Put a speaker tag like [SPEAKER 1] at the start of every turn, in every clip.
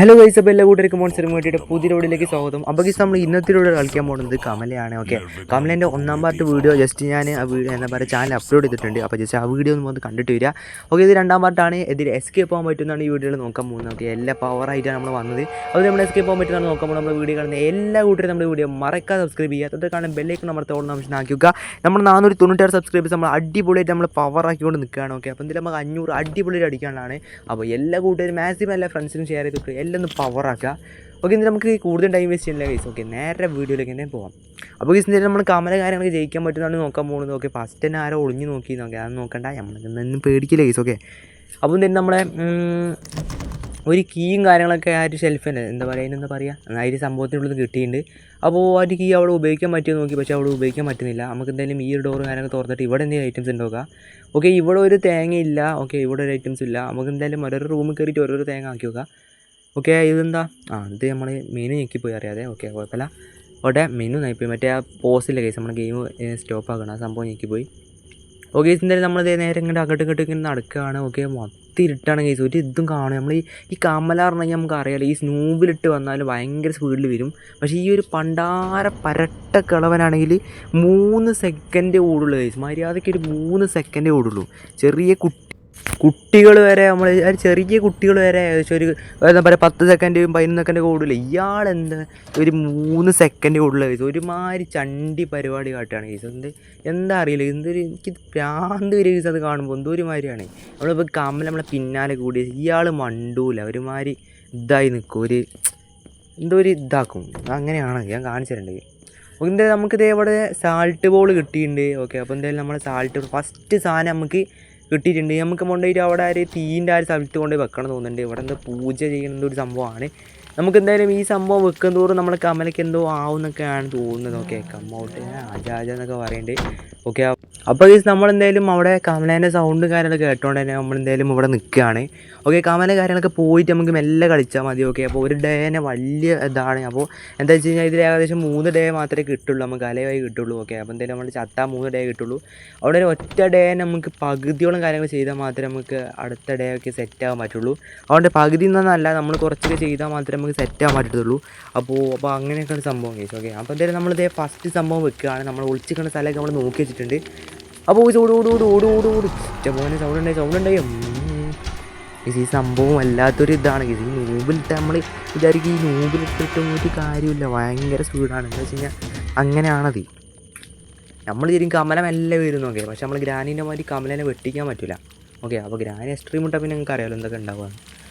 [SPEAKER 1] Hello guys അപ്പോൾ എല്ലാ കൂട്ടർക്കും മോൺസ്റ്റർ വേണ്ടിയിട്ട് പുതിയ റോഡിലേക്ക് സ്വാഗതം. അപ്പോൾ ഗൈസ് നമ്മൾ ഇന്നത്തെ റോഡ് കളിക്കാൻ പോകുന്നത് കമലയാണ് ഓക്കെ കമലേന്റെ ഒന്നാം പാർട്ട് വീഡിയോ ജസ്റ്റ് ഞാൻ ആ വീഡിയോ എന്താ പറയുക ചാനൽ അപ്ലോഡ് ചെയ്തിട്ടുണ്ട്. അപ്പോൾ ജസ്റ്റ് ആ വീഡിയോ ഒന്ന് വന്ന് കണ്ടിട്ട് വരിക. ഓക്കെ ഇത് രണ്ടാം പാർട്ടാണ് ഇതിൽ എസ്കേപ്പ് പോകാൻ പറ്റുന്നതാണ് ഈ വീഡിയോയിൽ നോക്കാൻ പോകുന്നത് ഓക്കെ എല്ലാ പവറായിട്ടാണ് നമ്മൾ വന്നത്. അത് നമ്മൾ എസ്കേപ്പ് പോകാൻ പറ്റുന്നതാണ് നോക്കാൻ നമ്മുടെ വീഡിയോ കാണുന്ന എല്ലാ കൂട്ടരും നമ്മുടെ വീഡിയോ മറക്കാതെ സബ്സ്ക്രൈബ് ചെയ്യുക. അതൊക്കെ കാണാൻ ബെല്ലേക്ക് നമ്മൾ തോന്നുന്ന ഓപ്ഷൻ ആക്കുക നമ്മൾ നാനൂറ്റി തൊണ്ണൂറ്റാറ് സബ്സ്ക്രൈബേഴ്സ് നമ്മൾ അടിപൊളിയായിട്ട് നമ്മൾ പവർ ആക്കിക്കൊണ്ട് നിൽക്കുകയാണ് ഓക്കെ അപ്പോൾ എന്തെങ്കിലും നമുക്ക് അഞ്ഞൂറ് അടിപൊളിയായിട്ട് അടിക്കാനാണ് അപ്പോൾ എല്ലാ കൂട്ടുകാരും മാക്സിമം എല്ലാ ഫ്രണ്ട്സിനും ഷെയർ ചെയ്തിട്ട് പവർ ആക്കുക. ഓക്കെ ഇന്ന് നമുക്ക് കൂടുതൽ ടൈം വേസ്റ്റ് ചെയ്യില്ല കേസ് ഓക്കെ നേരെ വീഡിയോയിലേക്ക് തന്നെ പോകാം അപ്പോൾ കേസ് എന്തായാലും നമ്മൾ കമല കാര്യങ്ങളൊക്കെ ജയിക്കാൻ പറ്റുന്നതാണ് നോക്കാൻ പോകുന്നത് ഓക്കെ ഫസ്റ്റ് തന്നെ ആരോ ഒളിഞ്ഞു നോക്കി. നോക്കി അത് നോക്കണ്ട. നമ്മളൊന്നും പേടിക്കില്ല കേസ് ഓക്കെ അപ്പോൾ തന്നെ നമ്മളെ ഒരു കീയും കാര്യങ്ങളൊക്കെ ആ ഒരു ഷെൽഫിന് എന്താ പറയുക അതിനെന്താ പറയുക ആ ഒരു സംഭവത്തിനുള്ളത് കിട്ടിയിട്ടുണ്ട്. അപ്പോൾ ആ ഒരു കീ അവിടെ ഉപയോഗിക്കാൻ പറ്റുമോ നോക്കി. പക്ഷേ അവിടെ ഉപയോഗിക്കാൻ പറ്റുന്നില്ല. നമുക്ക് എന്തായാലും ഈ ഒരു ഡോർ കാര്യങ്ങൾ തുറന്നിട്ട് ഇവിടെ എന്തെങ്കിലും ഐറ്റംസ് ഉണ്ടോ ഓക്കെ ഇവിടെ ഒരു തേങ്ങയില്ല. ഓക്കെ ഇവിടെ ഒരു ഐറ്റംസ് ഇല്ല. നമുക്ക് എന്തായാലും ഓരോരോ റൂമിൽ കയറിയിട്ട് ഓരോരോ തേങ്ങ ആക്കി വെക്കാം ഓക്കെ ഇതെന്താ? ആ ഇത് നമ്മൾ മെനു ഞെക്കിപ്പോയി അറിയാതെ. ഓക്കെ കുഴപ്പമില്ല. ഓട്ടെ മെനു നയിപ്പോയി. മറ്റേ ആ പോസില്ല കേസ് നമ്മുടെ ഗെയിം സ്റ്റോപ്പ് ആക്കണം ആ സംഭവം ഞെക്കിപ്പോയി. ഓക്കെ എന്തായാലും നമ്മൾ നേരെ ഇങ്ങോട്ട് അങ്ങോട്ട് ഇങ്ങോട്ട് ഇങ്ങനെ നടക്കുകയാണ് ഓക്കെ മൊത്തം ഇരുട്ടാണ് കേസ് ഒരു ഇതും കാണും നമ്മൾ ഈ ഈ കമല നമുക്ക് അറിയാലോ. ഈ സ്നൂബിലിട്ട് വന്നാൽ ഭയങ്കര സ്പീഡിൽ വരും. പക്ഷേ ഈ ഒരു പണ്ടാര പരട്ട കിളവനാണെങ്കിൽ മൂന്ന് സെക്കൻഡേ ഓടുള്ളൂ കേസ് മര്യാദയ്ക്ക് ഒരു മൂന്ന് സെക്കൻഡേ ഓടുള്ളൂ ചെറിയ കുട്ടി കുട്ടികൾ വരെ നമ്മൾ ഒരു ചെറിയ കുട്ടികൾ വരെ ഏകദേശം ഒരു എന്താ പറയുക പത്ത് സെക്കൻഡ് പതിനൊന്ന് സെക്കൻഡ് ഓടില്ല ഇയാൾ എന്താ ഒരു മൂന്ന് സെക്കൻഡ് ഓടില്ല കേസ് ഒരുമാതിരി ചണ്ടി പരിപാടി കാട്ടുകയാണ് കേസ് എന്ത് എന്താ അറിയില്ല. എന്തൊരു എനിക്ക് പ്രാന്ത് വരെ കേസ് അത് കാണുമ്പോൾ എന്തോ ഒരു മാതിരിയാണ്. നമ്മളിപ്പോൾ കമ്മൽ നമ്മളെ പിന്നാലെ കൂടി ഇയാൾ മണ്ടൂല. ഒരുമാതിരി ഇതായി നിൽക്കും ഒരു എന്തോ ഒരു ഇതാക്കും. അങ്ങനെയാണ്. ഞാൻ കാണിച്ചു തരേണ്ടത് എന്തായാലും നമുക്കിത് ഇവിടെ സാൾട്ട് ബോൾ കിട്ടിയിട്ടുണ്ട്. ഓക്കെ അപ്പോൾ എന്തായാലും നമ്മൾ സാൾട്ട് ഫസ്റ്റ് സാധനം നമുക്ക് കിട്ടിയിട്ടുണ്ട്. നമുക്ക് കൊണ്ടുപോയിട്ട് അവിടെ ഒരു തീന്റെ ആ ഒരു സ്ഥലത്ത് കൊണ്ടുപോയി വെക്കണം തോന്നുന്നുണ്ട്. ഇവിടെ എന്തോ പൂജ ചെയ്യുന്ന ഒരു സംഭവമാണ്. നമുക്ക് എന്തായാലും ഈ സംഭവം വെക്കും തോറും നമ്മുടെ കമലയ്ക്ക് എന്തോ ആവുന്നൊക്കെയാണ് തോന്നുന്നത്. ഓക്കെ കമ്മൗട്ട് ആജാജ എന്നൊക്കെ പറയുന്നുണ്ട്. ഓക്കെ അപ്പോൾ ഗീസ് നമ്മളെന്തായാലും അവിടെ കമലേന്റെ സൗണ്ട് കാര്യങ്ങളൊക്കെ കേട്ടോണ്ട് തന്നെ നമ്മളെന്തായാലും ഇവിടെ നിൽക്കുകയാണ് ഓക്കെ കമല കാര്യങ്ങളൊക്കെ പോയിട്ട് നമുക്ക് മെല്ലെ കളിച്ചാൽ മതി ഓക്കെ അപ്പോൾ ഒരു ഡേ തന്നെ വലിയ ഇതാണ്. അപ്പോൾ എന്താ വെച്ച് കഴിഞ്ഞാൽ ഇതിൽ ഏകദേശം മൂന്ന് ഡേ മാത്രമേ കിട്ടുള്ളൂ നമുക്ക് അലവായി കിട്ടുള്ളൂ ഓക്കെ അപ്പോൾ എന്തായാലും നമ്മൾ ചത്താ മൂന്ന് ഡേ കിട്ടുള്ളൂ. അവിടെ ഒരു ഒറ്റ ഡേ നമുക്ക് പകുതിയോളം കാര്യങ്ങൾ ചെയ്താൽ മാത്രമേ നമുക്ക് അടുത്ത ഡേ ഒക്കെ സെറ്റ് ആകാൻ പറ്റുള്ളൂ. അതുകൊണ്ട് പകുതി എന്നല്ല നമ്മൾ കുറച്ചൊക്കെ ചെയ്താൽ മാത്രമേ നമുക്ക് സെറ്റ് ആകാൻ പറ്റത്തുള്ളൂ. അപ്പോൾ അപ്പോൾ അങ്ങനെയൊക്കെ ഒരു സംഭവം കേസ് ഓക്കെ അപ്പോൾ എന്തായാലും നമ്മളിതേ ഫസ്റ്റ് സംഭവം വെക്കുകയാണ്. നമ്മൾ ഒളിച്ചിരിക്കുന്ന സ്ഥലമൊക്കെ നമ്മൾ നോക്കി വെച്ചിട്ടുണ്ട്. അപ്പോൾ ഓട് ഓടി ഓടി ഓടി ഓടി ഓടി. ഇഷ്ടംപോലെ സൗണ്ട് ഉണ്ടായി സൗണ്ട് ഉണ്ടായി ഈ സംഭവം വല്ലാത്തൊരു ഇതാണ്. ഇത് ഈ നൂബിലിട്ട് നമ്മൾ വിചാരിക്കും ഈ നൂബിലിട്ടിട്ടും ഒരു കാര്യമില്ല. ഭയങ്കര സ്പീഡാണ്. എന്താ വെച്ച് കഴിഞ്ഞാൽ അങ്ങനെയാണത്. നമ്മൾ ശരിക്കും എല്ലാം വരുന്നു നോക്കിയത് പക്ഷെ നമ്മൾ ഗ്രാനീന്റെ മാതിരി കമലനെ വെട്ടിക്കാൻ പറ്റില്ല ഓക്കെ അപ്പോൾ ഗ്രാനി എക്സ്ട്രീം ഇട്ടാൽ പിന്നെ നിങ്ങൾക്ക് അറിയാമല്ലോ എന്തൊക്കെ ഉണ്ടാവുക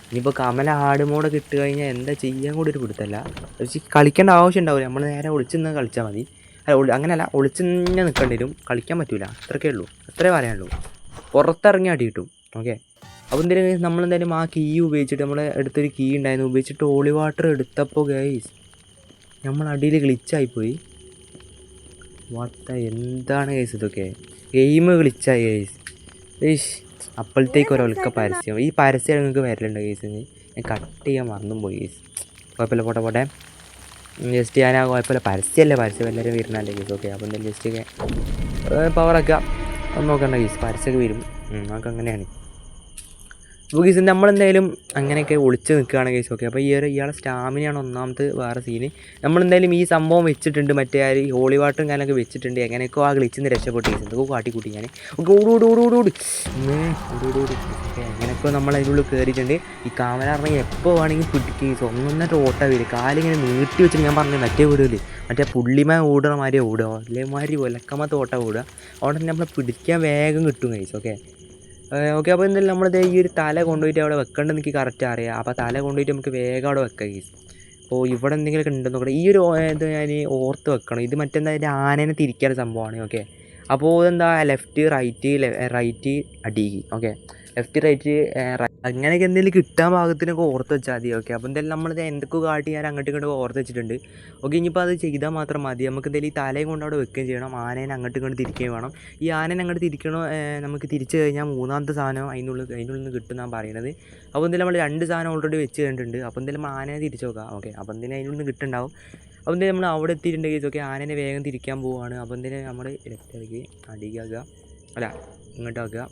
[SPEAKER 1] ഇനിയിപ്പോൾ കമല ആട് മോഡ് കിട്ടി കഴിഞ്ഞാൽ എന്താ ചെയ്യാൻ കൂടി ഒരു പിടുത്തല്ല. കളിക്കേണ്ട ആവശ്യം ഉണ്ടാവില്ല നമ്മൾ നേരെ ഒളിച്ചു നിന്ന് കളിച്ചാൽ മതി. അല്ല അങ്ങനെയല്ല ഒളിച്ച് തന്നെ നിൽക്കേണ്ടി വരും. കളിക്കാൻ പറ്റില്ല അത്രക്കേ ഉള്ളൂ. അത്രേ പറയാനുള്ളൂ പുറത്തിറങ്ങി അടി കിട്ടും. ഓക്കെ? അപ്പോൾ എന്തെങ്കിലും നമ്മളെന്തായാലും ആ കീ ഉപയോഗിച്ചിട്ട് നമ്മൾ എടുത്തൊരു കീ ഉണ്ടായിരുന്നു. ഉപയോഗിച്ചിട്ട് ഓളി വാട്ടർ എടുത്തപ്പോൾ ഗൈസ് നമ്മൾ അടിയിൽ ഗ്ലിച്ചായിപ്പോയി വാട്ട എന്താണ് കേസ് ഇതൊക്കെ? ഗെയിം ഗ്ലിച്ചായി കേസ് ഏഷ് അപ്പോഴത്തേക്ക് ഒരൊൽക്ക പരസ്യം. ഈ പരസ്യം നിങ്ങൾക്ക് വരലുണ്ട് കേസ് ഞാൻ കട്ട് ചെയ്യാൻ മറന്നും പോയി കേസ് കുഴപ്പമില്ല പോട്ടെ പോട്ടെ. ജസ്റ്റ് ഞാൻ ആ കുഴപ്പമില്ല പരസ്യമല്ലേ പരസ്യം എല്ലാവരും വരുന്നല്ലേ ഗീസ്? ഓക്കെ എന്തായാലും ജസ്റ്റ് ഒക്കെ പവറൊക്കെ നോക്കണ്ട ഗീസ് പരസ്യമൊക്കെ വരും. നമുക്ക് അങ്ങനെയാണ്. അപ്പോൾ ഗീസ് നമ്മളെന്തായാലും അങ്ങനെയൊക്കെ ഒളിച്ച് നിൽക്കുകയാണ് ഗീസ്. ഓക്കെ അപ്പോൾ ഈ ഒരു ഇയാളെ സ്റ്റാമിനയാണ് ഒന്നാമത്തെ വേറെ സീന് നമ്മളെന്തായാലും ഈ സംഭവം വെച്ചിട്ടുണ്ട് മറ്റേ ആ ഹോളി വാട്ടറും കാര്യമൊക്കെ വെച്ചിട്ടുണ്ട്. എങ്ങനെയൊക്കെ ആ ഗ്ലിച്ചിൽ നിന്ന് രക്ഷപ്പെട്ട് ഗീസ്. എന്തൊക്കെ കാട്ടിക്കൂട്ടി ഞാൻ ഓക്കെ ഓട് ഓട് ഓടി ഓട് ഓട്. എങ്ങനെയൊക്കെ നമ്മൾ കയറിയിട്ടുണ്ട് ഈ കാമല പറഞ്ഞാൽ എപ്പോൾ വേണമെങ്കിൽ പിടിക്കുക ഒന്നൊന്നിട്ട് ഓട്ട വരും. കാലിങ്ങനെ നീട്ടി വെച്ചിട്ട് ഞാൻ പറഞ്ഞു മറ്റേ വീടില്ലേ മറ്റേ പുള്ളിമ ഓടുന്ന മാതിരി ഓടുക. അല്ലേമാതിരി ഒലക്കമത്ത് ഓട്ട ഓടുക. അവിടെ നമ്മളെ പിടിക്കാൻ വേഗം കിട്ടും ഗൈസ്. ഓക്കെ ഓക്കെ അപ്പോൾ എന്തായാലും നമ്മളിത് ഈ ഒരു തല കൊണ്ടുപോയിട്ട് അവിടെ വെക്കേണ്ടത് എനിക്ക് കറക്റ്റ് അറിയാം. അപ്പോൾ തല കൊണ്ടുപോയിട്ട് നമുക്ക് വേഗം അവിടെ വെക്കാം ഗീസ് അപ്പോൾ ഇവിടെ എന്തെങ്കിലുമൊക്കെ ഉണ്ടെന്ന് നോക്കണം ഈ ഒരു ഇത് ഞാൻ ഓർത്ത് വെക്കണം. ഇത് മറ്റെന്താ ഇതിന്റെ ആനേനെ തിരിക്കാനുള്ള സംഭവമാണ് ഓക്കെ അപ്പോൾ എന്താ ലെഫ്റ്റ് റൈറ്റ് റൈറ്റ് അടി ഓക്കെ ലെഫ്റ്റ് റൈറ്റ് അങ്ങനെയൊക്കെ എന്തെങ്കിലും കിട്ടാൻ ഭാഗത്തിനൊക്കെ ഓർത്ത് വെച്ചാൽ മതി ഓക്കെ അപ്പോൾ എന്തായാലും നമ്മൾ എന്തൊക്കെ കാട്ടി ഞാൻ അങ്ങോട്ട് ഇങ്ങോട്ട് ഓർത്ത് വെച്ചിട്ടുണ്ട്. ഓക്കെ ഇനിയിപ്പോൾ അത് ചെയ്താൽ മാത്രം മതി. നമുക്ക് എന്തായാലും ഈ തലയും കൊണ്ട് അവിടെ വെക്കുകയും ചെയ്യണം. ആനേനെ അങ്ങോട്ട് ഇങ്ങോട്ട് തിരിക്കുകയും വേണം. ഈ ആനേനെ അങ്ങോട്ട് തിരിക്കണോ നമുക്ക് തിരിച്ചു കഴിഞ്ഞാൽ മൂന്നാമത്തെ സാധനം അതിനുള്ളിൽ അതിനുള്ളിൽ നിന്ന് കിട്ടും എന്നാണ് പറയുന്നത്. അപ്പോൾ എന്തായാലും നമ്മൾ രണ്ട് സാധനം ഓൾറെഡി വെച്ച് കഴിഞ്ഞിട്ടുണ്ട്. അപ്പോൾ എന്തായാലും നമ്മൾ ആനയെ തിരിച്ചു നോക്കാം ഓക്കെ അപ്പോൾ എന്തെങ്കിലും അതിനുള്ളിൽ നിന്ന് അപ്പോൾ എന്തായാലും നമ്മൾ അവിടെ എത്തിയിട്ടുണ്ടെങ്കിൽ ഓക്കെ ആനേനെ വേഗം തിരിക്കാൻ പോവുകയാണ് അപ്പോൾ എന്തായാലും നമ്മൾ ലെഫ്റ്റിലേക്ക് അടിക്കാക്കുക അല്ല ഇങ്ങോട്ടാക്കുക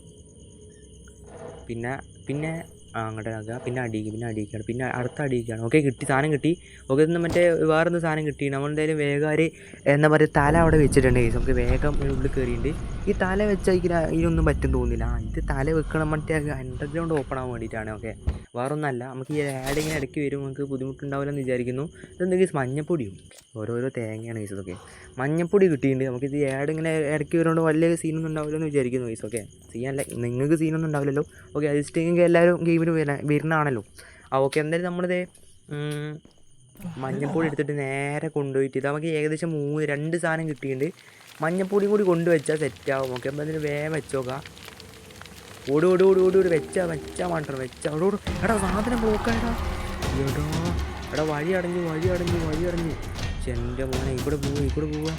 [SPEAKER 1] പിന്നെ പിന്നെ അങ്ങോട്ട് ആക്കുക പിന്നെ അടിക്കുക പിന്നെ അടിയിക്കുകയാണ് പിന്നെ അടുത്ത അടിയിക്കുകയാണ് ഓക്കെ കിട്ടി സാധനം കിട്ടി. ഓക്കെ ഇന്ന് മറ്റേ വേറെ ഒന്ന് സാധനം കിട്ടി നമ്മൾ എന്തായാലും വേഗം എന്താ പറയുക തല അവിടെ വെച്ചിട്ടുണ്ട് കേസ് നമുക്ക് വേഗം ഉള്ളിൽ കയറിയിട്ടുണ്ട് ഈ തല വെച്ചാൽ ഇതിനൊന്നും പറ്റും തോന്നില്ല. ഇത് തല വെക്കണം മറ്റേ അണ്ടർഗ്രൗണ്ട് ഓപ്പൺ ആവാൻ വേണ്ടിയിട്ടാണ് ഓക്കെ. വേറെ ഒന്നല്ല നമുക്ക് ഈ ആഡ് ഇങ്ങനെ ഇടയ്ക്ക് വരും നമുക്ക് ബുദ്ധിമുട്ടുണ്ടാവില്ലെന്ന് വിചാരിക്കുന്നു. ഇതെന്തെങ്കിലും മഞ്ഞപ്പൊടിയും? ഓരോരോ തേങ്ങയാണ് കേസ് ഓക്കെ മഞ്ഞപ്പൊടി കിട്ടിയിട്ടുണ്ട്. നമുക്ക് ഇത് ആഡ് ഇങ്ങനെ ഇടയ്ക്ക് വരുന്നതുകൊണ്ട് വലിയ സീനൊന്നും ഉണ്ടാവില്ലെന്ന് വിചാരിക്കുന്നു കേസ് ഓക്കെ. സീനല്ല നിങ്ങൾക്ക് സീനൊന്നും ഉണ്ടാവില്ലല്ലോ. ഓക്കെ അത് ഇഷ്ടമെങ്കിൽ എല്ലാവരും ഗെയിമിന് വരുന്നതാണല്ലോ ആ ഓക്കെ എന്തായാലും നമ്മളിത് മഞ്ഞപ്പൊടി എടുത്തിട്ട് നേരെ കൊണ്ടുപോയിട്ട് ഇത് നമുക്ക് ഏകദേശം മൂന്ന് രണ്ട് സാധനം കിട്ടിയിട്ടുണ്ട്. മഞ്ഞപ്പൊടിയും കൂടി കൊണ്ടുവച്ചാൽ സെറ്റാവും. ഓക്കെ അപ്പോൾ അതിന് വേഗം വെച്ചോക്കാം ഓടി ഓടി ഓടി ഓടി ഓടി വെച്ചാ വെച്ചാ മാത്രം വെച്ചാൽ അവിടെ എടാ സാധനം ബ്ലോക്കായടാ എടാ എടാ വഴി അടഞ്ഞു വഴി അടഞ്ഞു വഴി അടഞ്ഞു. എന്റെ മോനെ ഇവിടെ പോവാ ഇവിടെ പോവാ.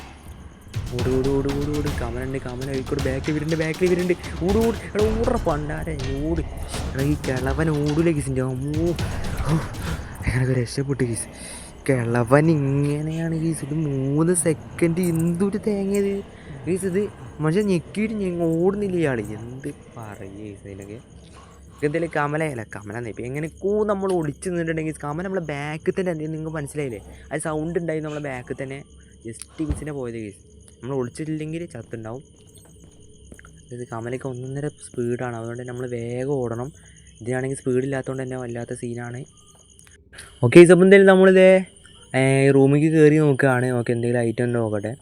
[SPEAKER 1] ഓടി ഓടി ഓടി ഓടി ഓടി കമലുണ്ട് കമല ഇവിടെ ബാക്കിൽ വരുന്നുണ്ട് ബാക്കിൽ വരുന്നുണ്ട് ഓടി ഓടി. എടാ ഓടറ പണ്ടാരെ ഓടി. ഈ കിളവൻ ഓടില്ല കിസിന്റെ അമ്മോ അങ്ങനെ രക്ഷപ്പെട്ട് കിസ് കിളവൻ ഇങ്ങനെയാണ് ഗീസ് ഇത് മൂന്ന് സെക്കൻഡ് എന്തൊരു തേങ്ങയത് ഗീസ് ഇത് മനുഷ്യൻ ഞെക്കിയിട്ട് ഞങ്ങൾ ഓടുന്നില്ല ഇയാൾ എന്ത് പറയുക ഇതിലൊക്കെ എന്തായാലും കമലയല്ല കമല ഇപ്പം കൂ നമ്മൾ ഒളിച്ച് നിന്നിട്ടുണ്ടെങ്കിൽ കമല നമ്മളെ ബാക്കിൽ തന്നെ എന്തെങ്കിലും നിങ്ങൾക്ക് മനസ്സിലായില്ലേ? അത് സൗണ്ട് ഉണ്ടായി നമ്മളെ ബാക്കിൽ തന്നെ. ജസ്റ്റ് ഗീസിനെ പോയത് കേസ് നമ്മൾ ഒളിച്ചിട്ടില്ലെങ്കിൽ ചത്തുണ്ടാവും. ഇത് കമലയ്ക്ക് ഒന്നൊന്നര സ്പീഡാണ്. അതുകൊണ്ട് നമ്മൾ വേഗം ഓടണം. ഇതിനാണെങ്കിൽ സ്പീഡില്ലാത്തതുകൊണ്ട് തന്നെ വല്ലാത്ത സീനാണ്. ഓക്കെ ഇപ്പം എന്തായാലും നമ്മളിത് റൂമിലേക്ക് കയറി നോക്കുകയാണ്. ഓക്കെ എന്തെങ്കിലും ഐറ്റം നോക്കട്ടെ.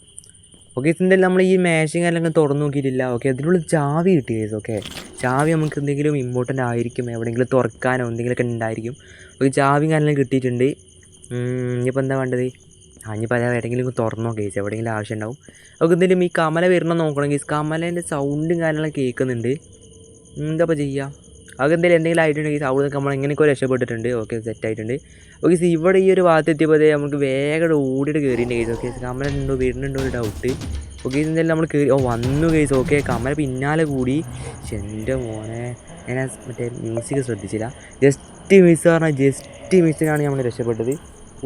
[SPEAKER 1] ഓക്കെ എന്തായാലും നമ്മൾ ഈ മാഷിങ് അല്ലെങ്കിൽ തുറന്നു നോക്കിയിട്ടില്ല. ഓക്കെ അതിനുള്ള ചാവി കിട്ടി കേസ് ഓക്കെ ചാവി നമുക്ക് എന്തെങ്കിലും ഇമ്പോർട്ടന്റ് ആയിരിക്കും. എവിടെയെങ്കിലും തുറക്കാനോ എന്തെങ്കിലുമൊക്കെ ഉണ്ടായിരിക്കും. ഓക്കെ ചാവി കാര്യങ്ങളും കിട്ടിയിട്ടുണ്ട്. ഇനിയിപ്പോൾ എന്താ വേണ്ടത്? ഇനിയിപ്പോൾ അത് എവിടെയെങ്കിലും തുറന്നോ കേസ് എവിടെയെങ്കിലും ആവശ്യം ഉണ്ടാവും നമുക്ക് എന്തെങ്കിലും ഈ കമല വരണം നോക്കണം കേസ് കമലേന്റെ സൗണ്ടും കാര്യങ്ങളൊക്കെ കേൾക്കുന്നുണ്ട്. എന്താ ചെയ്യുക അത് എന്തെങ്കിലും എന്തെങ്കിലും ആയിട്ടുണ്ടെങ്കിൽ അവിടെ നമ്മൾ എങ്ങനെയൊക്കെ രക്ഷപ്പെട്ടിട്ടുണ്ട് ഓക്കെ സെറ്റ് ആയിട്ടുണ്ട്. ഓക്കെ ഇവിടെ ഈ ഒരു ഭാഗത്ത് എത്തിയപ്പോൾ നമുക്ക് വേഗം ഓടിയിട്ട് കയറിയിട്ടുണ്ട് കേസ് ഓക്കെ കമലുണ്ടോ വീടിനുണ്ടോ ഒരു ഡൗട്ട് ഓക്കെ എന്തായാലും നമ്മൾ കയറി ഓ വന്നു കേസ് ഓക്കെ കമല പിന്നാലെ കൂടി. എന്റെ മോനെ. ഞാൻ മറ്റേ മ്യൂസിക് ശ്രദ്ധിച്ചില്ല. ജസ്റ്റ് മിസ് പറഞ്ഞാൽ ജസ്റ്റ് മിസ്സിനാണ് നമ്മൾ രക്ഷപ്പെട്ടത്.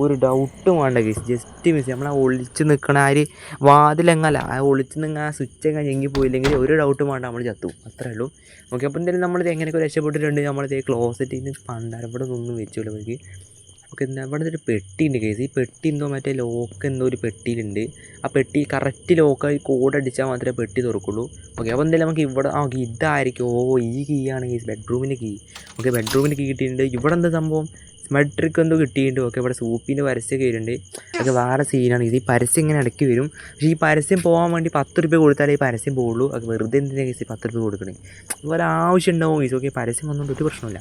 [SPEAKER 1] ഒരു ഡൗട്ടും വേണ്ട കേസ് ജസ്റ്റ് മിസ് നമ്മൾ ആ ഒളിച്ച് നിൽക്കണ ആര് വാതിലെങ്ങല്ല ആ ഒളിച്ച് നിങ്ങൾ ആ സ്വിച്ച് എങ്ങനെ ഞെങ്ങി പോയില്ലെങ്കിൽ ഒരു ഡൗട്ടും വേണ്ട നമ്മൾ ചത്തു. അത്രേ ഉള്ളൂ. ഓക്കെ അപ്പോൾ എന്തായാലും നമ്മളിത് എങ്ങനെയൊക്കെ രക്ഷപ്പെട്ടിട്ടുണ്ട് നമ്മളിത് ക്ലോസറ്റിൽ നിന്ന് പണ്ടാരം ഒന്നും നിന്നും എനിക്ക് ഓക്കെ ഇവിടെ ഒരു പെട്ടി ഉണ്ട് കേസ് ഈ പെട്ടി എന്തോ മറ്റേ ലോക്ക് എന്തോ ഒരു പെട്ടിയിലുണ്ട്. ആ പെട്ടി കറക്റ്റ് ലോക്കായി കോഡ് അടിച്ചാൽ മാത്രമേ പെട്ടി തുറക്കുള്ളൂ. ഓക്കെ അപ്പോൾ എന്തായാലും നമുക്ക് ഇവിടെ ആ ഇതായിരിക്കും. ഓ ഈ കീ ആണ് കേസ് ബെഡ്റൂമിന്റെ കീ ഓക്കെ ബെഡ്റൂമിന്റെ കീ കിട്ടിയിട്ടുണ്ട്. ഇവിടെ എന്താ സംഭവം? സ്മെട്രിക്ക് എന്തോ കിട്ടിയിട്ടുണ്ട്. ഓക്കെ ഇവിടെ സൂപ്പിന്റെ പരസ്യം വരുന്നുണ്ട്. അതൊക്കെ വേറെ സീനാണ് ഇത് ഈ പരസ്യം ഇങ്ങനെ ഇടയ്ക്ക് വരും. പക്ഷേ ഈ പരസ്യം പോകാൻ വേണ്ടി പത്ത് രൂപ കൊടുത്താലേ ഈ പരസ്യം പോകുള്ളൂ അത് വെറുതെ എന്തിനാ കേസ് പത്ത് രൂപ കൊടുക്കണേ? അതുപോലെ ആവശ്യം ഉണ്ടാവും ഈസ് ഓക്കെ പരസ്യം വന്നുകൊണ്ട് ഒരു പ്രശ്നമില്ല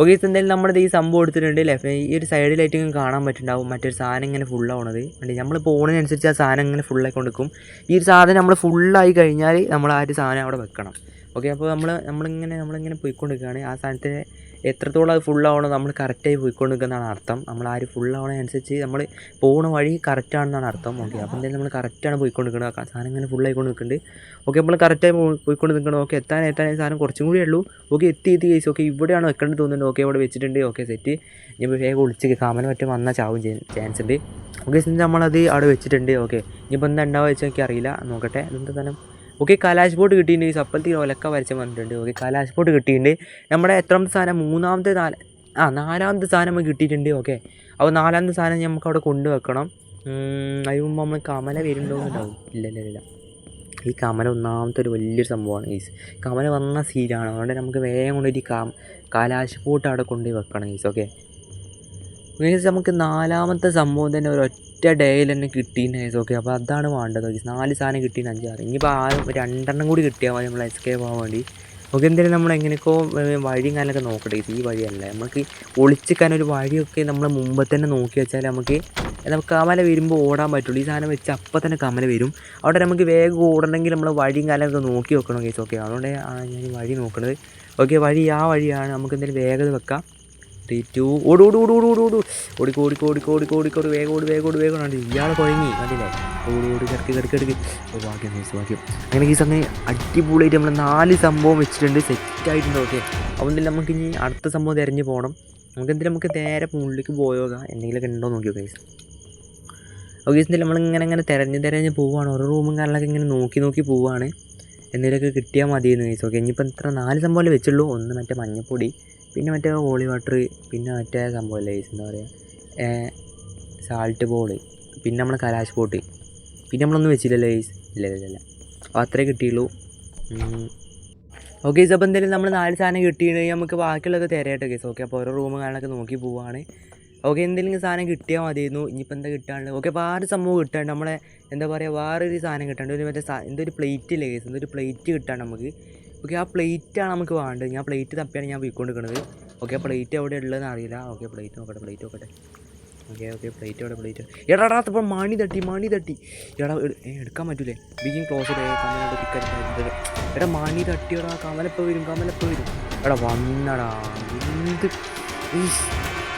[SPEAKER 1] ഓക്കെ എന്തായാലും നമ്മുടെ ഈ സംഭവം എടുത്തിട്ടുണ്ട് ലെഫ്റ്റ് ഈ ഒരു സൈഡിലായിട്ട് ഇങ്ങനെ കാണാൻ പറ്റുന്നുണ്ടാവും മറ്റൊരു സാധനം ഇങ്ങനെ ഫുള്ളാവണത് അല്ലെങ്കിൽ നമ്മൾ പോകുന്നതിനനുസരിച്ച് ആ സാധനം ഇങ്ങനെ ഫുള്ളായി കൊടുക്കും ഈ ഒരു സാധനം നമ്മൾ ഫുള്ളായി കഴിഞ്ഞാൽ നമ്മൾ ആ ഒരു സാധനം അവിടെ വെക്കണം. ഓക്കെ അപ്പോൾ നമ്മൾ നമ്മളിങ്ങനെ നമ്മളിങ്ങനെ പോയിക്കൊണ്ടിരിക്കുകയാണ്. ആ സാധനത്തിന് എത്രത്തോളം അത് ഫുള്ളാവണോ നമ്മൾ കറക്റ്റായി പോയിക്കൊണ്ടിരിക്കുന്നതാണ് അർത്ഥം. നമ്മൾ ആ ഒരു ഫുള്ളാവണതനുസരിച്ച് നമ്മൾ പോകുന്ന വഴി കറക്റ്റാണെന്നാണ് അർത്ഥം. ഓക്കെ അപ്പോൾ എന്തായാലും നമ്മൾ കറക്റ്റാണ് പോയിക്കൊണ്ടിരിക്കുന്നത് ആ സാധനം ഇങ്ങനെ ഫുള്ളായിക്കൊണ്ട് നിൽക്കുന്നുണ്ട് ഓക്കെ നമ്മൾ കറക്റ്റായി പോയിക്കൊണ്ട് നിൽക്കണം ഓക്കെ എത്താൻ എത്താൻ സാധനം കുറച്ചും കൂടി ഉള്ളൂ. ഓക്കെ എത്തി എത്തി കേസ് ഓക്കെ ഇവിടെയാണ് വെക്കേണ്ടത് തോന്നുന്നുണ്ട്. ഓക്കെ ഇവിടെ വെച്ചിട്ടുണ്ട്. ഓക്കെ സെറ്റ് ഇനി വേഗം ഒളിച്ച് കാമന മറ്റും വന്നാൽ ചാവും ചാൻസ് ഉണ്ട്. ഓക്കെ നമ്മളത് അവിടെ വെച്ചിട്ടുണ്ട്. ഓക്കെ ഇനിയിപ്പോൾ എന്താ ഉണ്ടാവുക വെച്ചാൽ എനിക്ക് അറിയില്ല. നോക്കട്ടെ. എന്താ സാധനം? ഓക്കെ കലാശ് ബോർഡ് കിട്ടിയിട്ടുണ്ട്. സപ്പലത്തിൽ ഒലക്ക വരച്ച് വന്നിട്ടുണ്ട്. ഓക്കെ കലാശ് ബോർഡ് കിട്ടിയിട്ടുണ്ട്. നമ്മുടെ എത്രാമത്തെ സാധനം? മൂന്നാമത്തെ നാല് ആ നാലാമത്തെ സാധനം നമുക്ക് കിട്ടിയിട്ടുണ്ട്. ഓക്കെ അപ്പോൾ നാലാമത്തെ സാധനം നമുക്ക് അവിടെ കൊണ്ടുവെക്കണം അതിന് മുമ്പ് നമ്മൾ കമല വരുന്നുണ്ടോ എന്നുണ്ടാവും ഇല്ല ഇല്ല ഇല്ല. ഈ കമല ഒന്നാമത്തെ ഒരു വലിയൊരു സംഭവമാണ് ഈസ് കമല വന്ന സീനാണ് അതുകൊണ്ട് നമുക്ക് വേഗം കൊണ്ടുപോയിട്ട് കാ കലാശ് ബോട്ട് അവിടെ കൊണ്ടുപോയി വെക്കണം ഈസ് ഓക്കെ. മീൻസ് നമുക്ക് നാലാമത്തെ സംഭവം തന്നെ ഒരു ഒറ്റ ഡേയിൽ തന്നെ കിട്ടിയിട്ടുണ്ടായി ഓക്കെ അപ്പോൾ അതാണ് വേണ്ടത് ഓക്കെ നാല് സാധനം കിട്ടിയിട്ട് അഞ്ചാറ്. ഇനിയിപ്പോൾ ആരും രണ്ടെണ്ണം കൂടി കിട്ടിയാൽ മതി നമ്മൾ എസ്കേപ്പ് ആവാൻ വേണ്ടി. ഓക്കെ എന്തായാലും നമ്മൾ എങ്ങനെയൊക്കെ വഴിയും കാലൊക്കെ നോക്കട്ടെ. ഈ വഴിയല്ല. നമുക്ക് ഒളിച്ചിക്കാൻ ഒരു വഴിയൊക്കെ നമ്മൾ മുമ്പ് തന്നെ നോക്കി വെച്ചാൽ നമുക്ക് നമുക്ക് കമല വരുമ്പോൾ ഓടാൻ പറ്റുള്ളൂ. ഈ സാധനം വെച്ച് അപ്പം തന്നെ കമല വരും. അവിടെ നമുക്ക് വേഗം ഓടണമെങ്കിൽ നമ്മൾ വഴിയും കാലൊക്കെ നോക്കി വെക്കണം കേസ് ഓക്കെ അതുകൊണ്ട് ഞാൻ വഴി നോക്കണത്. ഓക്കെ വഴി ആ വഴിയാണ്. നമുക്ക് എന്തായാലും വേഗത വെക്കാം. ത്രീ ടു ഓടി ഓടി ഓടി ഓടി ഓടി. ഓടി ഓടി ഓടി ഓടി ഓടി ഓടി വേഗം ഓടി വേഗം ഓടി. വേഗം ഇയാൾ കുഴങ്ങി കണ്ടില്ലേ? ഓടി ഓടി കിടക്കി കിടക്കി കിടക്കി. ഓ ഭാഗ്യം നൈസ് ഭാഗ്യം. അങ്ങനെ ഈ സമയം അടിപൊളിയായിട്ട് നമ്മൾ നാല് സംഭവം വെച്ചിട്ടുണ്ട്. സെറ്റായിട്ടുണ്ട് ഓക്കെ അതുകൊണ്ട് നമുക്ക് ഇനി അടുത്ത സംഭവം തിരഞ്ഞു പോകണം നമുക്ക് എന്തെങ്കിലും നമുക്ക് നേരെ മുകളിലേക്ക് പോയോക്കാം എന്തെങ്കിലുമൊക്കെ ഉണ്ടോ നോക്കിയോ ഗൈസ് ഓക്കെ എന്തായാലും നമ്മളിങ്ങനെ ഇങ്ങനെ തിരഞ്ഞ് തിരഞ്ഞ് പോവുകയാണ് ഓരോ റൂമും കാര്യങ്ങളൊക്കെ ഇങ്ങനെ നോക്കി നോക്കി പോവുകയാണ് എന്തെങ്കിലുമൊക്കെ കിട്ടിയാൽ മതിയെന്ന് ഗൈസ് ഓക്കെ ഇനിയിപ്പോൾ ഇത്ര നാല് സംഭവമല്ലേ വെച്ചുള്ളൂ. ഒന്ന് മറ്റേ മഞ്ഞപ്പൊടി. പിന്നെ മറ്റേ ഹോളി വാട്ടർ പിന്നെ മറ്റേ സംഭവമല്ലേ എന്താ പറയുക സാൾട്ട് ബോൾ പിന്നെ നമ്മളെ കലാശ് പോട്ട് പിന്നെ നമ്മളൊന്നും വെച്ചില്ലല്ലോ ഗൈസ് ഇല്ല ഇല്ല ഇല്ല അപ്പോൾ അത്രേ കിട്ടിയുള്ളൂ. ഓക്കെ ഗൈസ് അപ്പോൾ എന്തായാലും നമ്മൾ നാല് സാധനം കിട്ടിയിട്ടുണ്ടെങ്കിൽ നമുക്ക് ബാക്കിയുള്ളതൊക്കെ തരാട്ടോ ഗൈസ് ഓക്കെ അപ്പോൾ ഓരോ റൂം കാണാനൊക്കെ നോക്കി പോവുകയാണ് ഓക്കെ എന്തെങ്കിലും സാധനം കിട്ടിയാൽ മതിയായിരുന്നു. ഇനിയിപ്പോൾ എന്താ കിട്ടാണ്ട് ഓക്കെ വേറെ സംഭവം കിട്ടാണ്ട് നമ്മളെ എന്താ പറയുക വേറൊരു സാധനം കിട്ടാണ്ട് ഒരു മറ്റേ എന്തൊരു പ്ലേറ്റ് ഇല്ലേ ഗൈസ് എന്തൊരു പ്ലേറ്റ് കിട്ടാണ്ട് നമുക്ക്. ഓക്കെ ആ പ്ലേറ്റാണ് നമുക്ക് വേണ്ടത്. ഞാൻ പ്ലേറ്റ് തപ്പിയാണ് ഞാൻ പോയിക്കൊണ്ടിരിക്കുന്നത് ഓക്കെ ആ പ്ലേറ്റ് എവിടെ ഉള്ളതെന്ന് അറിയില്ല. ഓക്കെ പ്ലേറ്റ് നോക്കട്ടെ പ്ലേറ്റ് നോക്കട്ടെ. ഓക്കെ ഓക്കെ പ്ലേറ്റ് എവിടെ പ്ലേറ്റ് എടാ എടാ ഇപ്പോൾ മണി തട്ടി മണി തട്ടി. എടാ എടുക്കാൻ പറ്റൂലേ? ബിഗിങ് ക്ലോസ് കമലോട് എടാ മണി തട്ടിയടാ കമലപ്പോൾ വരും കമലപ്പോൾ വരും? എടാ വന്നടാ. എന്ത്.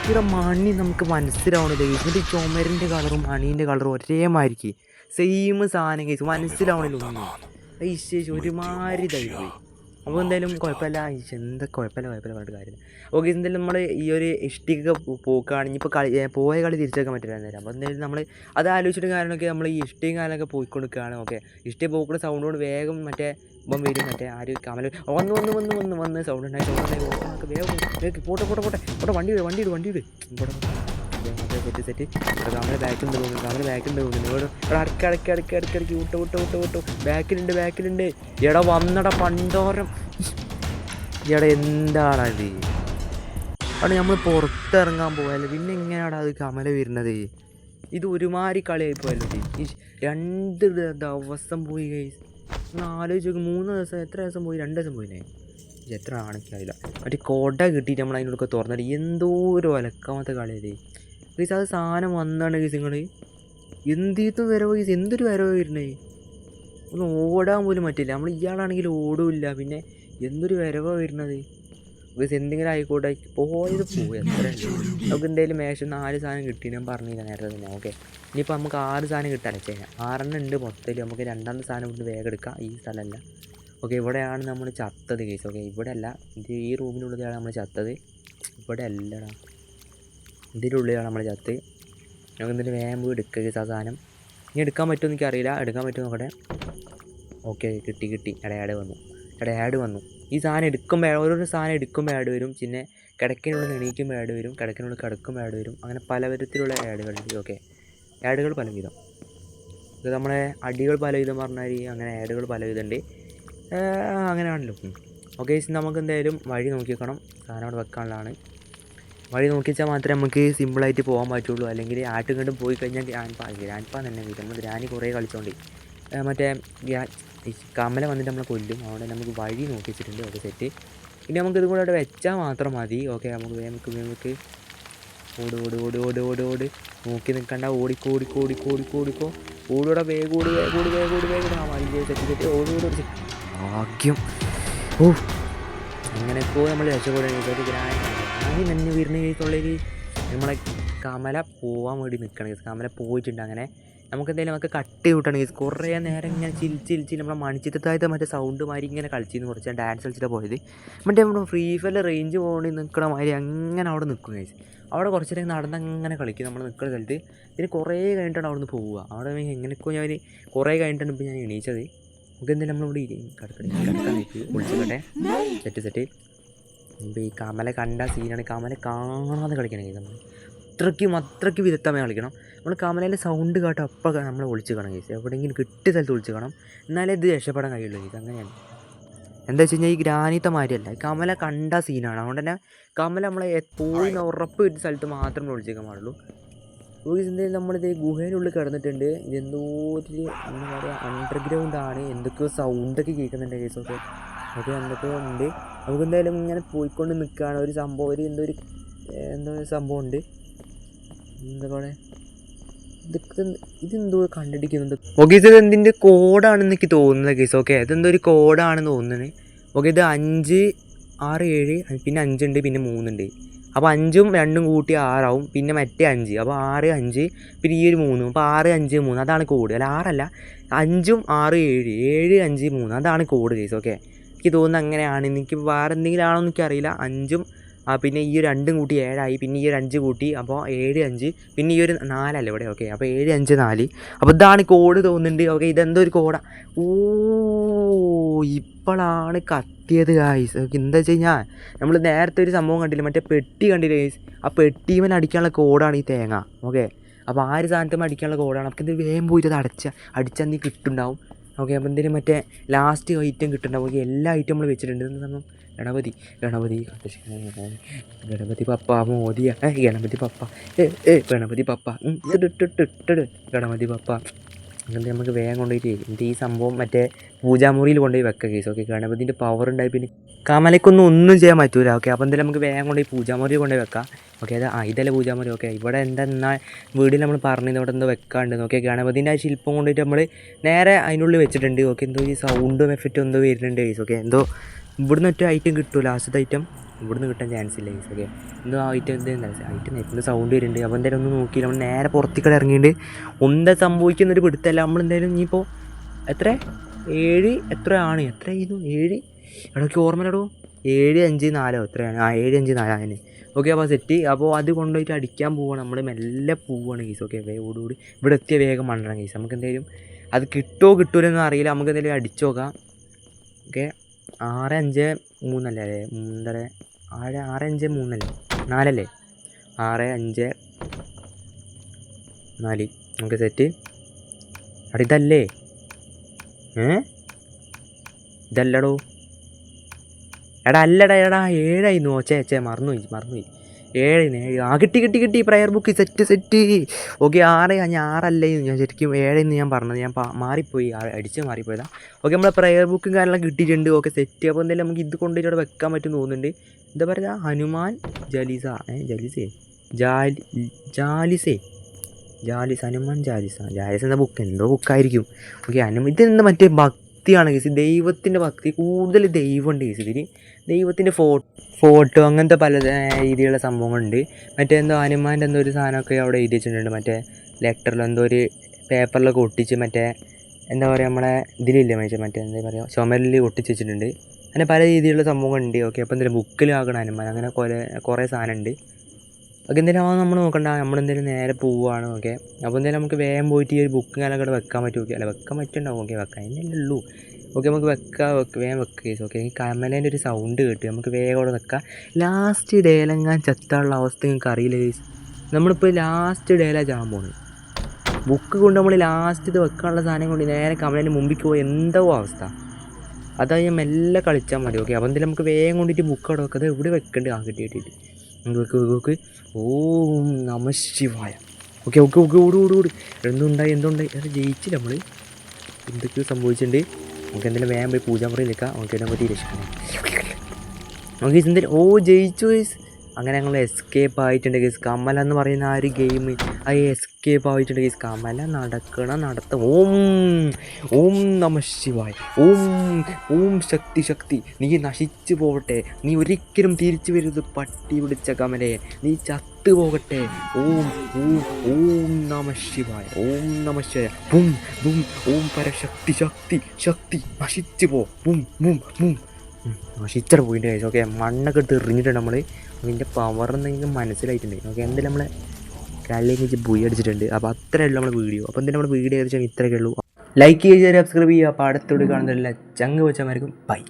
[SPEAKER 1] ഇവിടെ മണി നമുക്ക് മനസ്സിലാവണില്ല ഇതിന്റെ ചുമരിന്റെ കളറും മണീന്റെ കളറും ഒരേമാതിരിക്ക് സെയിം സാധനം കേസ് മനസ്സിലാവണില്ല. ഒന്നും ഐശേഷ് ഒരുമാതിരി ഇതായിപ്പോയി അപ്പോൾ എന്തായാലും കുഴപ്പമില്ല എന്താ കുഴപ്പമില്ല കുഴപ്പമില്ല പറഞ്ഞിട്ട് കാര്യം ഓക്കെ എന്തായാലും നമ്മൾ ഈ ഒരു ഇഷ്ടിക പോക്കുകയാണെങ്കിൽ ഇപ്പോൾ കളി പോയ കളി തിരിച്ചേക്കാൻ പറ്റില്ല എന്തായാലും അപ്പോൾ എന്തായാലും നമ്മൾ അത് ആലോചിച്ചിട്ട് കാരണമൊക്കെ നമ്മൾ ഈ ഇഷ്ടിയും കാലമൊക്കെ പോയിക്കൊടുക്കുകയാണ് ഓക്കെ ഇഷ്ടി പോക്കുന്ന സൗണ്ടോട് വേഗം മറ്റേ ഇപ്പം വരും മറ്റേ ആര് കമൽ വന്ന് വന്ന് വന്ന് വന്ന് വന്ന് സൗണ്ട് ഉണ്ടായി സൗണ്ട് ഉണ്ടായി വേഗം പോട്ടെ പോട്ടെ പോട്ടെ പോട്ടെ വണ്ടി വിട് വണ്ടി വണ്ടി വിടും സെറ്റ് സെറ്റ് കമല ബാക്കിലുണ്ട് തോന്നുന്നു കമല ബാക്കിലുണ്ട് തോന്നുന്നു ഇവിടെ അടക്കി അടക്കി അടക്കി അടക്കി അടക്കി വിട്ടോ വിട്ടോ വിട്ടോ ബാക്കിലുണ്ട് ബാക്കിലുണ്ട് എടാ വന്നടാ പണ്ടോരം. എടാ എന്താണത് അവിടെ നമ്മൾ പുറത്തിറങ്ങാൻ പോയാലോ? പിന്നെ എങ്ങനെയാണ് അത് കമല വരുന്നത്? ഇത് ഒരുമാതിരി കളിയായി പോയല്ലോ. രണ്ട് ദിവസം പോയി കൈസ് ആലോചിച്ച് മൂന്ന് ദിവസം എത്ര ദിവസം പോയി? രണ്ട് ദിവസം പോയില്ലേ? എത്ര ആണെനിക്കറിയില്ല മറ്റേ കൊട കിട്ടിയിട്ട് നമ്മൾ അതിനോടൊക്കെ തുറന്നിട്ട് എന്തോ ഒരു ഒലക്കാമത്തെ കളിയത് ഗൈസ് അത് സാധനം വന്നാണ് ഗൈസ് നിങ്ങൾ എന്തിത്തും വരവ് ഗൈസ് എന്തൊരു വരവ് വരുന്നേ? ഒന്ന് ഓടാൻ പോലും പറ്റില്ല. നമ്മൾ ഇയാളാണെങ്കിൽ ഓടില്ല. പിന്നെ എന്തൊരു വരവാണ് വരുന്നത്? ഗൈസ് എന്തെങ്കിലും ആയിക്കോട്ടെ. പോയത് പോയി. എത്ര നമുക്ക് എന്തായാലും മേശം നാല് സാധനം കിട്ടി. ഞാൻ പറഞ്ഞില്ല നേരത്തെ തന്നെ. ഓക്കെ ഇനിയിപ്പോൾ നമുക്ക് ആറ് സാധനം കിട്ടാൻ വെച്ചാൽ ആറെണ്ണം ഉണ്ട് മൊത്തത്തിൽ. നമുക്ക് രണ്ടാമത്തെ സാധനം കൊണ്ട് വേഗം എടുക്കാം. ഈ സ്ഥലമല്ല. ഓക്കെ ഇവിടെയാണ് നമ്മൾ ചത്തത് കേസ് ഓക്കെ ഇവിടെ അല്ല ഇത് ഈ റൂമിനുള്ളതാണ് നമ്മൾ ചത്തത്. ഇവിടെ അല്ലടാ ഇതിന്റെ ഉള്ളിലാണ് നമ്മൾ ചത്ത്. നമുക്ക് എന്തെങ്കിലും വേഗം പോയി എടുക്കുക സാധനം. ഇനി എടുക്കാൻ പറ്റുമോ എനിക്ക് അറിയില്ല എടുക്കാൻ പറ്റുമോ നോക്കട്ടെ. ഓക്കെ കിട്ടി കിട്ടി. എടാ ആഡ് വന്നു. എടാ ആഡ് വന്നു. ഈ സാധനം എടുക്കുമ്പോൾ ഓരോരോ സാധനം എടുക്കുമ്പോൾ ആഡ് വരും. പിന്നെ കിടക്കിനുള്ളിൽ എണീക്കുമ്പോൾ ആഡ് വരും. കിടക്കിനുള്ളിൽ കിടക്കുമ്പോൾ ആഡ് വരും. അങ്ങനെ പല വിധത്തിലുള്ള ആഡുകളുണ്ട് ഓക്കെ ആഡുകൾ പല വിധം ഇത് നമ്മളെ അടികൾ പല വിധം പറഞ്ഞാൽ അങ്ങനെ ആഡുകൾ പല വിധമുണ്ട് അങ്ങനെയാണല്ലോ. ഓക്കെ നമുക്ക് എന്തായാലും വഴി നോക്കിക്കണം സാധനം അവിടെ വെക്കാനുള്ളതാണ്. വഴി നോക്കിച്ചാൽ മാത്രമേ നമുക്ക് സിമ്പിളായിട്ട് പോകാൻ പറ്റുള്ളൂ. അല്ലെങ്കിൽ ആട്ടും കണ്ടും പോയി കഴിഞ്ഞാൽ ഗ്രാൻഡ്പാ ഗ്രാൻഡ്പാ തന്നെ വിളിക്കും നമ്മൾ ഗ്രാനി കുറേ കളിച്ചോണ്ട്. മറ്റേ കമല വന്നിട്ട് നമ്മളെ കൊല്ലും. അതുകൊണ്ട് നമുക്ക് വഴി നോക്കിച്ചിട്ടുണ്ട് ഓക്കെ സെറ്റ് ഇനി നമുക്ക് ഇതും കൂടെ അവിടെ വെച്ചാൽ മാത്രം മതി. ഓക്കെ നമുക്ക് നമുക്ക് നമുക്ക് ഓട് ഓട് ഓട് ഓട് ഓട് ഓട്. നോക്കി നിൽക്കണ്ട. ഓടിക്കോ ഓടിക്കോ ഓടിക്കോ ഓടിക്കോ ഓടൂടെ വേഗം വേഗോട് വേഗം ഓടി വേഗം ഓടി വേഗം ആ മതി സെറ്റ് സെറ്റ് ഓടി ഓടി ഓടി ഭാഗ്യം. ഓ. അങ്ങനെയൊക്കെ നമ്മൾ രക്ഷപ്പെടുന്നത് ഗ്രാൻഡ് ഗ്രാനി തന്നെ വരുന്ന കേസുള്ളൊരു നമ്മളെ കമല പോവാൻ വേണ്ടി നിൽക്കണം കേസ് കമല പോയിട്ടുണ്ട് അങ്ങനെ. നമുക്ക് എന്തായാലും നമുക്ക് കട്ട് കിട്ടണം കേസ് കുറേ നേരം ഇങ്ങനെ ചിൽ ചിൽ ചിൽ നമ്മളെ മണിച്ചിത്രത്തായത്തെ മറ്റേ സൗണ്ട് മാതിരി ഇങ്ങനെ കളിച്ചിരുന്നു. കുറച്ച് ഡാൻസ് കളിച്ചിട്ടാണ് പോയത്. മറ്റേ നമ്മുടെ ഫ്രീ ഫയറിൽ റേഞ്ച് പോകണി നിൽക്കണ മാതിരി അങ്ങനെ അവിടെ നിൽക്കും കേസ് അവിടെ കുറച്ച് നേരം നടന്ന് അങ്ങനെ കളിക്കും നമ്മൾ നിൽക്കുന്ന സ്ഥലത്ത്. പിന്നെ കുറേ കഴിഞ്ഞിട്ടാണ് അവിടെ നിന്ന് പോവുക. അവിടെ എങ്ങനെയൊക്കെ ഞാൻ കുറേ കഴിഞ്ഞിട്ടാണ് ഇപ്പോൾ ഞാൻ എണീച്ചത്. നമുക്ക് എന്തായാലും നമ്മളിവിടെ കിടക്കണം. കിടക്കാൻ വിളിച്ചിട്ടെ സെറ്റ് സെറ്റ് ഈ കമല കണ്ട സീനാണ്. കമല കാണാതെ കളിക്കണം കേസ് നമ്മൾ അത്രയ്ക്കും അത്രയ്ക്ക് വിദഗ്ധമായി കളിക്കണം. നമ്മൾ കമലേന്റെ സൗണ്ട് കേട്ടോ അപ്പം നമ്മൾ ഒളിച്ച് കാണാം കേസ് എവിടെയെങ്കിലും കിട്ടിയ സ്ഥലത്ത് ഒളിച്ച് കാണാം. എന്നാലേ ഇത് രക്ഷപ്പെടാൻ കഴിയുള്ളൂ കേസ് അങ്ങനെയാണ്. എന്താ വെച്ച് കഴിഞ്ഞാൽ ഈ ഗ്രാനീത്തെ മാതിരിയല്ല കമല കണ്ട സീനാണ്. അതുകൊണ്ട് തന്നെ കമല നമ്മളെ എപ്പോഴും ഉറപ്പ് കിട്ടിയ സ്ഥലത്ത് മാത്രമേ ഒളിച്ചേക്കാൻ പാടുള്ളൂ. ഗൂഗിൾസ് എന്തായാലും നമ്മളിത് ഗുഹേനുള്ളിൽ കിടന്നിട്ടുണ്ട്. ഇതെന്തോ ഒരു എന്താ പറയുക അണ്ടർഗ്രൗണ്ട് ആണ്. എന്തൊക്കെയോ സൗണ്ടൊക്കെ കേൾക്കുന്നുണ്ട് കേസൊക്കെ അതൊക്കെ എന്തൊക്കെയോ ഉണ്ട്. നമുക്ക് എന്തായാലും ഇങ്ങനെ പോയിക്കൊണ്ട് നിൽക്കുകയാണ്. ഒരു സംഭവം ഒരു എന്തോ ഒരു എന്തോ ഒരു സംഭവം ഉണ്ട് എന്താ പറയുക ഇതെന്തോ കണ്ടിരിക്കുന്നുണ്ട് ഓക്കെ ഇത് എന്തിന്റെ കോഡാണെന്ന് എനിക്ക് തോന്നുന്നത് കേസ് ഓക്കെ ഇതെന്തോ ഒരു കോഡാണെന്ന് തോന്നുന്നത് ഓക്കെ ഇത് അഞ്ച് ആറ് ഏഴ് പിന്നെ അഞ്ചുണ്ട് പിന്നെ മൂന്നുണ്ട്. അപ്പോൾ അഞ്ചും രണ്ടും കൂട്ടി ആറാവും പിന്നെ മറ്റേ അഞ്ച്. അപ്പോൾ ആറ് അഞ്ച് പിന്നെ ഈ ഒരു മൂന്നും. അപ്പോൾ ആറ് അഞ്ച് മൂന്ന്. അതാണ് കോഡ്. അല്ല ആറല്ല. അഞ്ചും ആറ് ഏഴ് ഏഴ് അഞ്ച് മൂന്ന്. അതാണ് കോഡ് കേസ് ഓക്കെ. എനിക്ക് തോന്നുന്നത് അങ്ങനെയാണ്. എനിക്ക് വേറെ എന്തെങ്കിലും ആണോ എന്ന് എനിക്കറിയില്ല അഞ്ചും പിന്നെ ഈ രണ്ടും കൂട്ടി ഏഴായി. പിന്നെ ഈ ഒരു അഞ്ച് കൂട്ടി അപ്പോൾ ഏഴ് അഞ്ച് പിന്നെ ഈ ഒരു നാലല്ലേ ഇവിടെ? ഓക്കെ അപ്പോൾ ഏഴ് അഞ്ച് നാല്. അപ്പോൾ ഇതാണ് കോഡ് തോന്നുന്നുണ്ട്. ഓക്കെ ഇതെന്തോ ഒരു കോഡാ. ഓ ഇപ്പോഴാണ് കത്തിയത് ഗായ്സ് എന്താ വെച്ച് കഴിഞ്ഞാൽ നമ്മൾ നേരത്തെ ഒരു സംഭവം കണ്ടില്ല? മറ്റേ പെട്ടി കണ്ടില്ല ഗൈസ് ആ പെട്ടിമേൽ അടിക്കാനുള്ള കോഡാണ് ഈ തേങ്ങ. ഓക്കെ അപ്പോൾ ആ ഒരു സാധനത്തിന് അടിക്കാനുള്ള കോഡാണ്. നമുക്ക് എന്ത് വേഗം പോയിട്ട് അത് അടച്ച അടിച്ചാൽ നീ കിട്ടുണ്ടാവും. ഓക്കെ അപ്പോൾ എന്തെങ്കിലും മറ്റേ ലാസ്റ്റ് ഐറ്റം കിട്ടുന്നുണ്ടാവും ഓക്കെ എല്ലാ ഐറ്റം നമ്മൾ വെച്ചിട്ടുണ്ട്. എന്ന് പറഞ്ഞാൽ ഗണപതി. ഗണപതി ഗണപതി പപ്പ മോദിയ. ഗണപതി പപ്പ. ഗണപതി പപ്പ. ഗണപതി പപ്പ. അങ്ങനെ നമുക്ക് വേഗം കൊണ്ടുപോയിട്ട് എന്നിട്ട് ഈ സംഭവം മറ്റേ പൂജാമുറിയിൽ കൊണ്ടുപോയി വെക്കുക കേസ്. ഓക്കെ ഗണപതിന്റെ പവർ ഉണ്ടായി പിന്നെ കമലയ്ക്കൊന്നും ഒന്നും ചെയ്യാൻ പറ്റൂല. ഓക്കെ അപ്പോൾ എന്തായാലും നമുക്ക് വേഗം കൊണ്ടുപോയി പൂജാമുറി കൊണ്ടുപോയി വെക്കാം. ഓക്കെ അത് ആ ഇതല്ലേ പൂജാമുറി. ഓക്കെ ഇവിടെ എന്താ എന്നാൽ വീട്ടിൽ നമ്മൾ പറഞ്ഞത് ഇവിടെ എന്തോ വെക്കാണ്ട് ഓക്കെ ഗണപതിന്റെ ആ ശില്പം കൊണ്ടുപോയിട്ട് നമ്മൾ നേരെ അതിനുള്ളിൽ വെച്ചിട്ടുണ്ട്. ഓക്കെ എന്തോ ഈ സൗണ്ടും എഫക്റ്റും എന്തോ വരുന്നുണ്ട് കേസ് ഓക്കെ എന്തോ ഇവിടുന്ന് ഒറ്റ ഐറ്റം കിട്ടുമോ ലാസ്റ്റത്തെ ഐറ്റം ഇവിടുന്ന് കിട്ടാൻ ചാൻസ് ഇല്ല ഗൈസ് ഓക്കെ എന്തോ ഐറ്റം എന്താ? ഐറ്റം നെറ്റിന്റെ സൗണ്ട് വരുന്നുണ്ട്. അപ്പോൾ എന്തായാലും ഒന്ന് നോക്കിയില്ല. നമ്മൾ നേരെ പുറത്തേക്ക് ഇറങ്ങിയിട്ട് സംഭവിക്കുന്ന സംഭവിക്കുന്നൊരു പിടുത്തല്ല നമ്മൾ എന്തായാലും ഇനിയിപ്പോൾ എത്ര? ഏഴ് എത്രയാണ് ചെയ്തു ഏഴ്? ഇടയ്ക്ക് ഓർമ്മയിലടോ? ഏഴ് അഞ്ച് നാലോ? എത്രയാണ്? ആ ഏഴ് അഞ്ച് നാലോ അതിന് ഓക്കെ അപ്പോൾ സെറ്റ് അപ്പോൾ അത് കൊണ്ടുപോയിട്ട് അടിക്കാൻ പോവുകയാണ് നമ്മൾ മെല്ലെ പോവുകയാണ് കേസ് ഓക്കെ വേടുകൂടി ഇവിടെ എത്തിയ വേഗം മണ്ണണം കേസ് നമുക്ക് എന്തെങ്കിലും അത് കിട്ടുമോ കിട്ടൂലെന്ന് അറിയില്ല. നമുക്ക് എന്തെങ്കിലും അടിച്ചു നോക്കാം. ഓക്കെ ആറ് അഞ്ച് മൂന്നല്ലേ? അല്ലേ? മൂന്നര ആറ് ആറ് അഞ്ച് മൂന്നല്ലേ? നാലല്ലേ? ആറ് അഞ്ച് നാല്. നമുക്ക് സെറ്റ് അവിടെ ഇതല്ലേ? ഏ? ഇതല്ലടോ. എടാ അല്ലടാ എടാ ഏഴായിരുന്നു ചേ ചേ മറന്നുപോയി മറന്നുപോയി. ഏഴായിരുന്നു ഏഴ് ആ കിട്ടി കിട്ടി കിട്ടി. Prayer book set set okay ആറ് ഞാൻ ആറല്ലേ ഞാൻ ശരിക്കും ഏഴെന്ന് ഞാൻ പറഞ്ഞത്. ഞാൻ മാറിപ്പോയി. അടിച്ച് മാറിപ്പോയതാണ് ഓക്കെ നമ്മളെ പ്രയർ ബുക്കും കാര്യങ്ങളൊക്കെ കിട്ടിയിട്ടുണ്ട്. ഓക്കെ സെറ്റ് അപ്പോൾ എന്തായാലും നമുക്ക് ഇത് കൊണ്ടുപോയിട്ട് അവിടെ വെക്കാൻ പറ്റും തോന്നുന്നുണ്ട്. എന്താ പറയുക? ഹനുമാൻ ജലീസ ഏ ജലീസേ? ജാലി ജാലിസേ? ജാലിസ് ഹനുമാൻ ജാലിസ. ജാലിസ് എന്ന ബുക്ക് എന്തോ ബുക്കായിരിക്കും ഓക്കെ ഹനുമാൻ ഇതെന്താ മറ്റേ ഭക്തിയാണ് കേസ് ദൈവത്തിന്റെ ഭക്തി കൂടുതൽ ദൈവമുണ്ട് കേസ് ഇതിൽ ദൈവത്തിന്റെ ഫോ ഫോട്ടോ അങ്ങനത്തെ പല രീതിയിലുള്ള സംഭവങ്ങളുണ്ട്. മറ്റേ എന്തോ ഹനുമാന്റെ എന്തോ ഒരു സാധനമൊക്കെ അവിടെ എഴുതി വെച്ചിട്ടുണ്ട്. മറ്റേ ലെറ്ററിൽ എന്തോ ഒരു പേപ്പറിലൊക്കെ ഒട്ടിച്ച് മറ്റേ എന്താ പറയുക നമ്മളെ ഇതിലില്ലേ മറ്റേ മറ്റേ എന്താ പറയുക ചുമരിൽ ഒട്ടിച്ച് വെച്ചിട്ടുണ്ട്. അങ്ങനെ പല രീതിയിലുള്ള സംഭവങ്ങളുണ്ട്. ഓക്കെ അപ്പോൾ എന്തെങ്കിലും ബുക്കിലാകണം ഹനുമാൻ അങ്ങനെ കുറേ കുറേ സാധനമുണ്ട് അപ്പോൾ എന്തെങ്കിലും ആവാൻ നമ്മൾ നോക്കണ്ട. നമ്മളെന്തെങ്കിലും നേരെ പോവുകയാണ് ഓക്കെ അപ്പോൾ എന്തെങ്കിലും നമുക്ക് വേഗം പോയിട്ട് ഈ ഒരു ബുക്ക് കാലൊക്കെ വെക്കാൻ പറ്റും. ഓക്കെ അല്ല വെക്കാൻ പറ്റുന്നുണ്ടാവും ഓക്കെ വെക്കാൻ തന്നെ ഉള്ളൂ. ഓക്കെ നമുക്ക് വെക്കാം വെക്ക് വേഗം വെക്കുക ഓക്കെ ഈ കമലേന്റെ ഒരു സൗണ്ട് കേട്ടു. നമുക്ക് വേഗം അവിടെ വെക്കാം. ലാസ്റ്റ് ഡേലെങ്ങാൻ ചത്താനുള്ള അവസ്ഥ നിങ്ങൾക്ക് അറിയില്ല ഗേസ് നമ്മളിപ്പോൾ ലാസ്റ്റ് ഡേയിലാണ് ചാൻ പോകുന്നത് ബുക്ക് കൊണ്ട് നമ്മൾ ലാസ്റ്റ് ഇത് വെക്കാനുള്ള സാധനം കൊണ്ട് നേരെ കമലേന്റെ മുമ്പിൽ പോയി എന്തോ അവസ്ഥ. അതാ ഞാൻ മെല്ലെ കളിച്ചാൽ മതി. ഓക്കെ അപ്പം എന്തായാലും നമുക്ക് വേഗം കൊണ്ടിട്ട് ബുക്ക് അവിടെ വെക്കാം. അത് എവിടെ വെക്കണ്ട്? ആ കിട്ടി കിട്ടിയിട്ട് നമുക്ക് വെക്ക് ഓം നമ ശിവായ. ഓക്കെ ഓക്കെ ഓക്കെ ഓടി ഓടി ഓടി. എന്തുണ്ടായി എന്തുണ്ടായി അത് ജയിച്ചില്ല നമ്മൾ എന്തൊക്കെയോ സംഭവിച്ചിട്ടുണ്ട് നമുക്ക് എന്തെങ്കിലും വേഗം പോയി പൂജാമുറിയിലേക്കാം നമുക്ക് എന്നെ പറ്റി രക്ഷിക്കണം. നമുക്ക് എന്തെങ്കിലും ഓ ജയിച്ചു അങ്ങനെ ഞങ്ങൾ എസ്കേപ്പ് ആയിട്ടുണ്ട് ഗൈസ് കമല എന്ന് പറയുന്ന ആ ഒരു ഗെയിം ആ എസ്കേപ്പ് ആയിട്ടുണ്ട് കമല നടക്കണ നടത്ത. ഓം ഓം നമ ശിവായ്. ഓം ഓം ശക്തി ശക്തി. നീ നശിച്ചു പോകട്ടെ. നീ ഒരിക്കലും തിരിച്ചു വരരുത് പട്ടി പിടിച്ച കമലയെ. നീ ചത്തു പോകട്ടെ. ഓം ഓം ഓം നമ ശിവായ. ഓം നമ ശിവായ. ബും ബും. ഓം പരശക്തി ശക്തി ശക്തി. നശിച്ചു പോ. Boom boom boom. നശിച്ചട പോയിട്ടുണ്ട് കഴിച്ചു ഓക്കെ മണ്ണൊക്കെ എടുത്ത് എറിഞ്ഞിട്ടുണ്ട് നമ്മൾ അതിന്റെ പവർ എന്തെങ്കിലും മനസ്സിലായിട്ടുണ്ട് ഓക്കെ എന്തായാലും നമ്മളെ കളി വെച്ച് ബുയി അടിച്ചിട്ടുണ്ട്. അപ്പോൾ അത്രയേ ഉള്ളൂ നമ്മുടെ വീഡിയോ. അപ്പോൾ എന്തിനാണ് നമ്മുടെ വീഡിയോ ഏകദേശം ഇത്രയൊക്കെ ഉള്ളൂ. ലൈക്ക് ചെയ്യുക സബ്സ്ക്രൈബ് ചെയ്യുക. അപ്പോൾ അടുത്തോട് കാണുന്നില്ല ചങ്ങ് വെച്ചമാർക്കും ബൈ